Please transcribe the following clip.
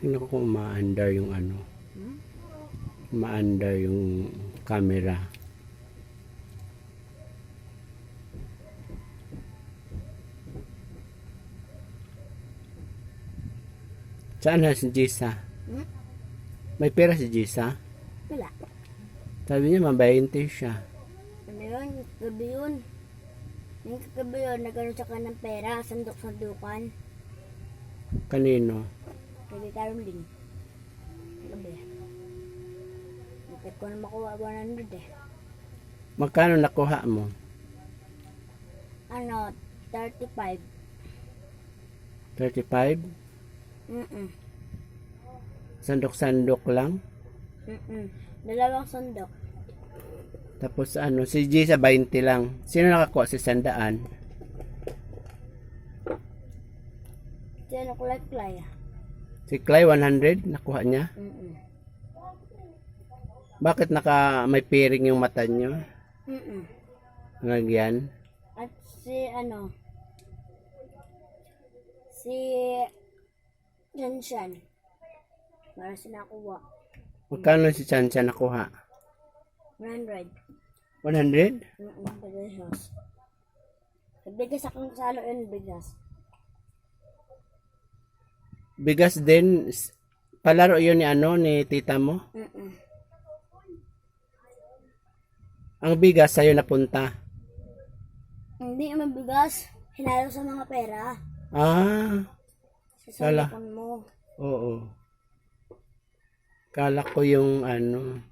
Tingnan ko kung ma-under yung ano. Ma-under yung camera. Saan na si Jisa? Hmm? May pera si Jisa? Wala. Sabi niya, mabayinte siya. Ano yun? Gabi yun. Yung kagabi yun, nagkaroon siya ka ng pera, sandok-sandukan. Kanino? Kay Caroline. Gabi. Bakit ko na makuha 100 eh. Magkano nakuha mo? Ano, 35. 35? Mm-mm. Sandok-sandok lang? Mm-mm. Dalawang sandok. Tapos ano, si Jisa 20 lang. Sino nakakuha si Sandaan? Like Clay. ah. Si Clay 100 nakuha niya. Mm-mm. Bakit naka may piring yung mata niyo? Mm-mm. Nagyan. At si ano, si Janshan. Para sinakuha. Magkano si Chansha nakuha? 100. 100? Mm-mm. Bigas. Bigas akong salo yun, bigas. Bigas din. Palaro yun ni ano, ni tita mo. Mm-mm. Ang bigas sa'yo napunta. Hindi naman bigas. Hinalo sa mga pera. Ah, Sa Kala. cellphone mo. oo. Kala ko yung ano,